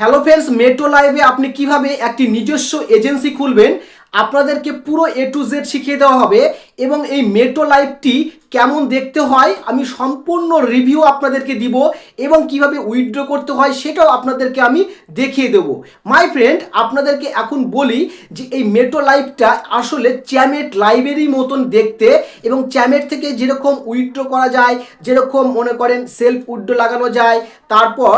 Hello friends metro লাইভে আপনি কীভাবে একটি নিজস্ব এজেন্সি খুলবেন? আপনাদেরকে পুরো এ টু জেড শিখিয়ে দেওয়া হবে এবং এই মেট্রো লাইভটি কেমন দেখতে হয়, আমি সম্পূর্ণ রিভিউ আপনাদেরকে দিব এবং কীভাবে উইথড্র করতে হয় সেটাও আপনাদেরকে আমি দেখিয়ে দেবো। মাই ফ্রেন্ড আপনাদেরকে এখন বলি যে এই মেট্রো লাইভটা আসলে চ্যামেট লাইভেরই মতন দেখতে এবং চ্যামেট থেকে যেরকম উইথড্র করা যায়, যেরকম মনে করেন সেলফ উইথড্র লাগানো যায়, তারপর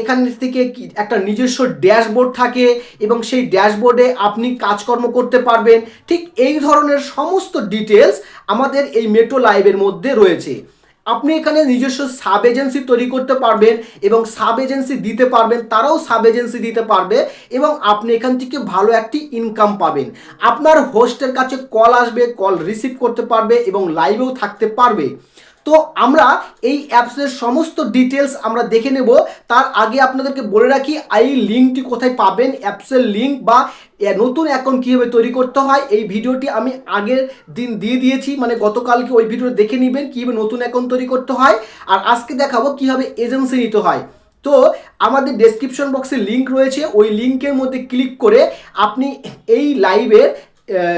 এখান থেকে একটা নিজস্ব ড্যাশবোর্ড থাকে এবং সেই ড্যাশবোর্ডে আপনি কাজকর্ম করতে পারবেন। ঠিক এই ধরনের সমস্ত ডিটেলস আমাদের এই মেট্রো লাইভের মধ্যে রয়েছে। আপনি এখানে নিজস্ব সাব এজেন্সি তৈরি করতে পারবেন এবং সাব এজেন্সি দিতে পারবেন, তারাও সাব এজেন্সি দিতে পারবে এবং আপনি এখান থেকে ভালো একটি ইনকাম পাবেন। আপনার হোস্টের কাছে কল আসবে কল রিসিভ করতে পারবে এবং লাইভেও থাকতে পারবে। তো আমরা এই অ্যাপসের সমস্ত ডিটেলস আমরা দেখে নেব। তার আগে আপনাদেরকে বলে রাখি, এই লিঙ্কটি কোথায় পাবেন অ্যাপসের লিঙ্ক বা নতুন অ্যাকাউন্ট কীভাবে তৈরি করতে হয়, এই ভিডিওটি আমি আগের দিন দিয়ে দিয়েছি মানে গতকালকে ওই ভিডিও দেখে নেবেন, কীভাবে নতুন অ্যাকাউন্ট তৈরি করতে হয়, আর আজকে দেখাবো কীভাবে এজেন্সি নিতে হয়। তো, আমাদের ডেসক্রিপশন বক্সে লিঙ্ক রয়েছে, ওই লিঙ্কের মধ্যে ক্লিক করে আপনি এই লাইভের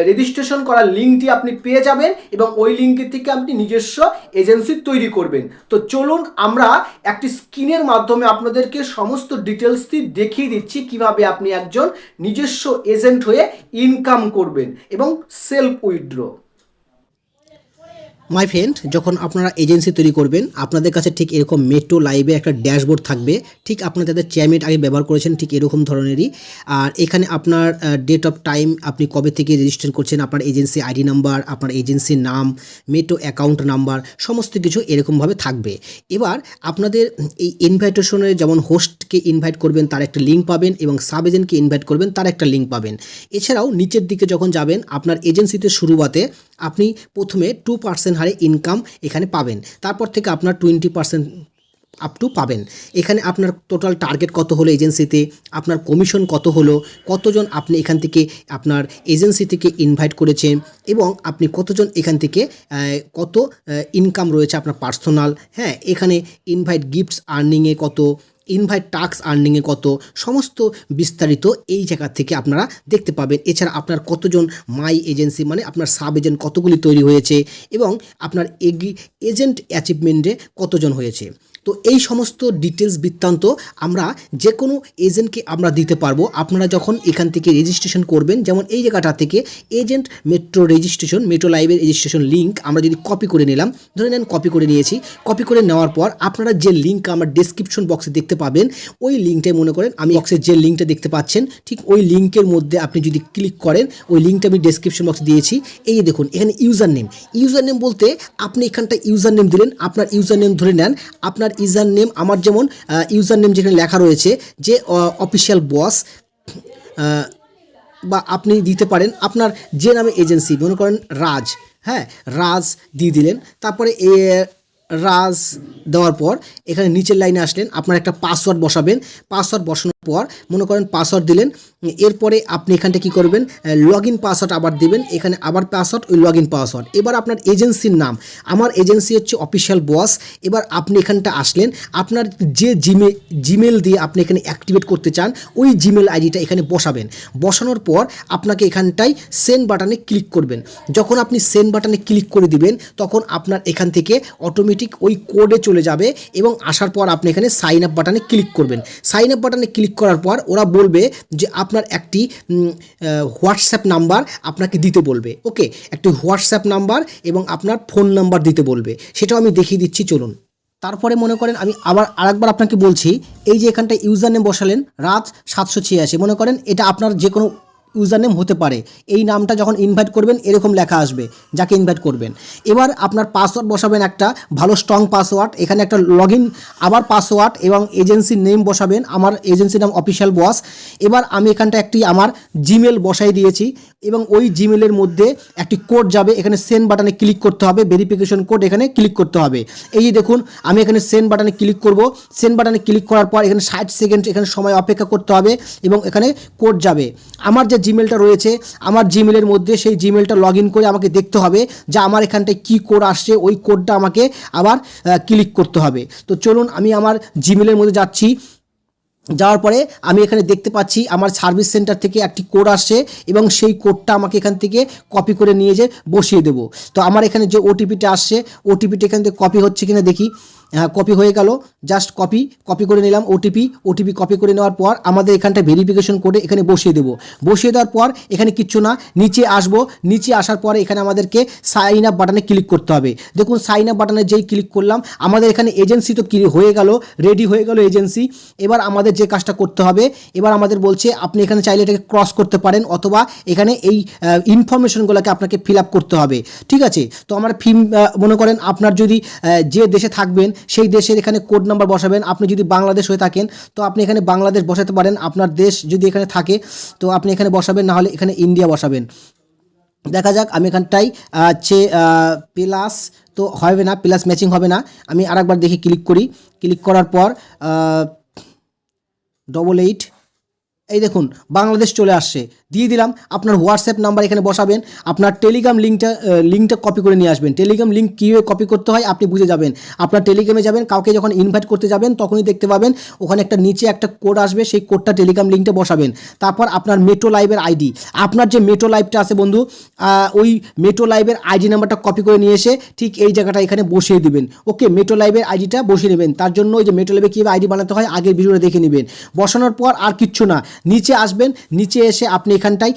রেজিস্ট্রেশন করার লিঙ্কটি আপনি পেয়ে যাবেন এবং ওই লিঙ্কের থেকে আপনি নিজস্ব এজেন্সি তৈরি করবেন। তো চলুন আমরা একটি স্ক্রিনের মাধ্যমে আপনাদেরকে সমস্ত ডিটেলসটি দেখিয়ে দিচ্ছি কীভাবে আপনি একজন নিজস্ব এজেন্ট হয়ে ইনকাম করবেন এবং সেলফ উইথড্র মাই ফ্রেন্ড যখন আপনারা এজেন্সি তৈরি করবেন, আপনাদের কাছে ঠিক এরকম মেট্রো লাইভে একটা ড্যাশবোর্ড থাকবে। ঠিক আপনারা যাদের চ্যামেট আগে ব্যবহার করেছেন, ঠিক এরকম ধরনেরই। আর এখানে আপনার ডেট অফ টাইম আপনি কবে থেকে রেজিস্ট্রেশন করছেন, আপনার এজেন্সি আইডি নাম্বার আপনার এজেন্সির নাম মেট্রো অ্যাকাউন্ট নাম্বার সমস্ত কিছু এরকমভাবে থাকবে। এবার আপনাদের এই ইনভাইটেশনের যেমন হোস্টকে ইনভাইট করবেন, তার একটা লিঙ্ক পাবেন এবং সাব এজেন্টকে ইনভাইট করবেন, তার একটা লিঙ্ক পাবেন। এছাড়াও নিচের দিকে যখন যাবেন, আপনার এজেন্সিতে শুরুয়াতে আপনি প্রথমে টু পার্সেন্ট হারে ইনকাম এখানে পাবেন। তারপর থেকে আপনার টোয়েন্টি পার্সেন্ট আপ টু পাবেন। এখানে আপনার টোটাল টার্গেট কত হলো এজেন্সিতে আপনার কমিশন কত হলো? কতজন আপনি এখান থেকে আপনার এজেন্সি থেকে ইনভাইট করেছেন? এবং আপনি কতজন এখান থেকে কত ইনকাম রয়েছে আপনার পার্সোনাল হ্যাঁ এখানে ইনভাইট গিফটস আর্নিংয়ে কত? ইনভাইট টাক্স আর্নিংয়ে কত, সমস্ত বিস্তারিত এই জায়গা থেকে আপনারা দেখতে পাবেন। এছাড়া আপনার কতজন মাই এজেন্সি মানে আপনার সাব এজেন্ট কতগুলি তৈরি হয়েছে এবং আপনার এগ্রি এজেন্ট অ্যাচিভমেন্টে কতজন হয়েছে। তো এই সমস্ত ডিটেলস বৃত্তান্ত আমরা যে কোনো এজেন্টকে আমরা দিতে পারব। আপনারা যখন এখান থেকে রেজিস্ট্রেশন করবেন, যেমন এই জায়গাটা থেকে এজেন্ট মেট্রো রেজিস্ট্রেশন মেট্রো লাইভের রেজিস্ট্রেশন লিঙ্ক আমরা যদি কপি করে নিলাম, ধরে নেন কপি করে নিয়েছি। কপি করে নেওয়ার পর আপনারা যে লিঙ্ক আমার ডেসক্রিপশন বক্সে দেখতে পাবেন, ওই লিঙ্কটাই মনে করেন আমি বক্সের যে লিঙ্কটা দেখতে পাচ্ছেন, ঠিক ওই লিঙ্কের মধ্যে আপনি যদি ক্লিক করেন, ওই লিঙ্কটা আমি ডেসক্রিপশন বক্সে দিয়েছি। এই দেখুন, এখানে ইউজার নেম ইউজার নেম বলতে আপনি এখানটা ইউজার নেম দিলেন, আপনার ইউজার নেম ধরে নেন, আপনার ইউজার নেম আমার যেমন ইউজার নেম যেখানে লেখা রয়েছে যে অফিসিয়াল বস বা আপনি দিতে পারেন আপনার যে নামে এজেন্সি মনে করেন রাজ হ্যাঁ রাজ দিয়ে দিলেন, তারপরে রাজ দেওয়ার পর এখানে নিচের লাইনে আসলেন, আপনার একটা পাসওয়ার্ড বসাবেন। পাসওয়ার্ড বসানোর পর মনে করেন পাসওয়ার্ড দিলেন, এরপরে আপনি এখানটা কি করবেন লগ ইন পাসওয়ার্ড আবার দিবেন, এখানে আবার পাসওয়ার্ড ওই লগ ইন পাসওয়ার্ড এবার আপনার এজেন্সির নাম, আমার এজেন্সি হচ্ছে অফিসিয়াল বস এবার আপনি এখানটা আসলেন, আপনার যে জিমে জিমেল দিয়ে আপনি এখানে অ্যাক্টিভেট করতে চান, ওই জিমেল আইডিটা এখানে বসাবেন। বসানোর পর আপনাকে এখানটায় সেন্ড বাটনে ক্লিক করবেন। যখন আপনি সেন্ড বাটনে ক্লিক করে দিবেন, তখন আপনার এখান থেকে অটোমেটিক ওই কোডে চলে যাবে এবং আসার পর আপনি এখানে সাইন আপ বাটনে ক্লিক করবেন। সাইন আপ বাটনে ক্লিক করার পর ওরা বলবে যে আপনার একটি হোয়াটসঅ্যাপ নাম্বার আপনাকে দিতে বলবে। ওকে একটি হোয়াটসঅ্যাপ নাম্বার এবং আপনার ফোন নাম্বার দিতে বলবে। সেটাও আমি দেখিয়ে দিচ্ছি, চলুন। তারপরে মনে করেন আমি আবার আরেকবার আপনাকে বলছি, এই যে এখানটা ইউজার নেম বসালেন, রাত সাতশো ছিয়াশি, মনে করেন এটা আপনার যে কোনো ইউজার নেম হতে পারে। এই নামটা যখন ইনভাইট করবেন, এরকম লেখা আসবে, যাকে ইনভাইট করবেন। এবার আপনার পাসওয়ার্ড বসাবেন একটা ভালো স্ট্রং পাসওয়ার্ড এখানে একটা লগ আবার পাসওয়ার্ড এবং এজেন্সির নেম বসাবেন। আমার এজেন্সির নাম অফিসিয়াল বস এবার আমি এখানটা একটি আমার জিমেল বসাই দিয়েছি এবং ওই জিমেলের মধ্যে একটি কোড যাবে। এখানে সেন্ড বাটনে ক্লিক করতে হবে। ভেরিফিকেশন কোড এখানে ক্লিক করতে হবে। এই যে দেখুন, আমি এখানে সেন্ড বাটনে ক্লিক করব। সেন্ড বাটনে ক্লিক করার পর এখানে ষাট সেকেন্ড এখানে সময় অপেক্ষা করতে হবে এবং এখানে কোড যাবে। আমার যে জিমেলটা রয়েছে। আমার জিমেলের মধ্যে সেই জিমেলটা লগ করে আমাকে দেখতে হবে যে আমার এখানটায় কী কোড আসছে। ওই কোডটা আমাকে আবার ক্লিক করতে হবে। তো চলুন আমি আমার জিমেলের মধ্যে যাচ্ছি। যাওয়ার পরে আমি এখানে দেখতে পাচ্ছি আমার সার্ভিস সেন্টার থেকে একটি কোড আসছে এবং সেই কোডটা আমাকে এখান থেকে কপি করে নিয়ে যে বসিয়ে দেবো। তো আমার এখানে যে ওটিপিটা আসছে ওটিপিটা এখান থেকে কপি হচ্ছে কিনা দেখি। কপি হয়ে গেল। জাস্ট কপি কপি করে নিলাম ওটিপি ওটিপি কপি করে নেওয়ার পর আমাদের এখানটা ভেরিফিকেশন করে এখানে বসিয়ে দেবো। বসিয়ে দেওয়ার পর এখানে কিচ্ছু না, নিচে আসব। নিচে আসার পরে এখানে আমাদেরকে সাইন আপ বাটনে ক্লিক করতে হবে। দেখুন সাইন আপ বাটনে যেই ক্লিক করলাম, আমাদের এখানে এজেন্সি তো হয়ে গেল রেডি হয়ে গেল এজেন্সি এবার আমাদের যে কাজটা করতে হবে, এবার আমাদের বলছে আপনি এখানে চাইলে এটাকে ক্রস করতে পারেন অথবা এখানে এই ইনফরমেশনগুলোকে আপনাকে ফিল আপ করতে হবে। ঠিক আছে? তো আমার ফিম মনে করেন আপনার যদি যে দেশে থাকবেন সেই দেশের এখানে কোড নাম্বার বসাবেন। আপনি যদি বাংলাদেশ হয়ে থাকেন, তো আপনি এখানে বাংলাদেশ বসাতে পারেন। আপনার দেশ যদি এখানে থাকে, তো আপনি এখানে বসাবেন না হলে এখানে ইন্ডিয়া বসাবেন। দেখা যাক, আমি এখানটাই হচ্ছে প্লাস তো হবে না প্লাস ম্যাচিং হবে না। আমি আরেকবার দেখি ক্লিক করি। ক্লিক করার পর ডবল এইট এই দেখুন, বাংলাদেশ চলে আসছে। দিয়ে দিলাম, আপনার হোয়াটসঅ্যাপ নাম্বার এখানে বসাবেন, আপনার টেলিগ্রাম লিঙ্কটা লিঙ্কটা কপি করে নিয়ে আসবেন। টেলিগ্রাম লিঙ্ক কীভাবে কপি করতে হয় আপনি বুঝে যাবেন। আপনার টেলিগ্রামে যাবেন, কাউকে যখন ইনভাইট করতে যাবেন, তখনই দেখতে পাবেন, ওখানে একটা নিচে একটা কোড আসবে, সেই কোডটা টেলিগ্রাম লিঙ্কটা বসাবেন। তারপর আপনার মেট্রো লাইভের আইডি আপনার যে মেট্রো লাইভটা আছে বন্ধু ওই মেট্রো লাইভের আইডি নাম্বারটা কপি করে নিয়ে এসে ঠিক এই জায়গাটা এখানে বসিয়ে দিবেন। ওকে মেট্রো লাইভের আইডিটা বসিয়ে নেবেন তার জন্য ওই যে মেট্রো লাইভে কীভাবে আইডি বানাতে হয়, আগের ভিডিওটা দেখে নেবেন। বসানোর পর আর কিচ্ছু না। নিচে আসবেন, নিচে এসে আপনি এখানটায়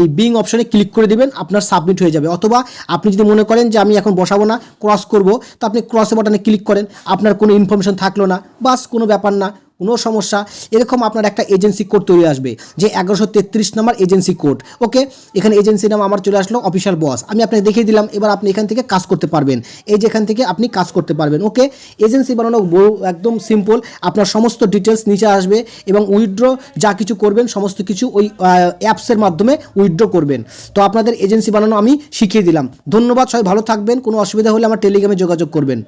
এই বিং অপশনে ক্লিক করে দেবেন, আপনার সাবমিট হয়ে যাবে। অথবা আপনি যদি মনে করেন যে আমি এখন বসাবো না ক্রস করব, তো আপনি ক্রস বাটনে ক্লিক করেন, আপনার কোনো ইনফরমেশন থাকল না, বাস কোনো ব্যাপার না। কোনো সমস্যা। এরকম আপনার একটা এজেন্সি কোড তৈরি আসবে যে এগারোশো তেত্রিশ নাম্বার এজেন্সি কোড ওকে এখানে এজেন্সি নাম আমার চলে আসলো অফিসিয়াল বস আমি আপনাকে দেখিয়ে দিলাম, এবার আপনি এখান থেকে কাজ করতে পারবেন। এই যেখান থেকে আপনি কাজ করতে পারবেন ওকে এজেন্সি বানানো একদম সিম্পল আপনার সমস্ত ডিটেলস নিচে আসবে এবং উইথড্র যা কিছু করবেন, সমস্ত কিছু ওই অ্যাপসের মাধ্যমে উইথড্র করবেন। তো আপনাদের এজেন্সি বানানো আমি শিখিয়ে দিলাম। ধন্যবাদ, সবাই ভালো থাকবেন। কোনো অসুবিধা হলে আমার টেলিগ্রামে যোগাযোগ করবেন।